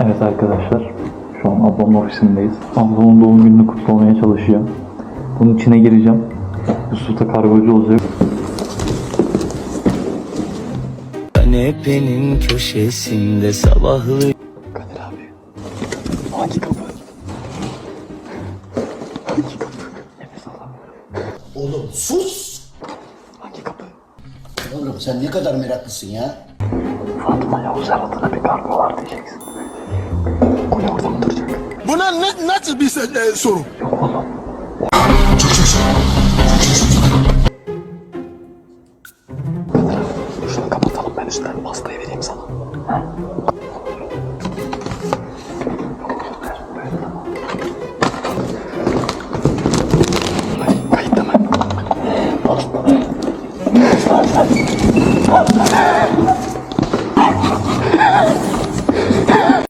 Evet arkadaşlar, şu an ablamın ofisindeyiz. Ablamın doğum gününü kutlamaya çalışıyor. Bunun içine gireceğim. Yusuf da kargocu olacak. Kanepenin köşesinde sabahlı Kadir abi. Hangi kapı? Hangi kapı? Nefes alamıyorum. Oğlum sus! Hangi kapı? Oğlum sen ne kadar meraklısın ya. Fatma Yavuz adına bir kargo var diyeceksin ne, nasıl bir e, soru? Şunu kapatalım ben üstten pastayı vereyim sana. Kayıtta mı?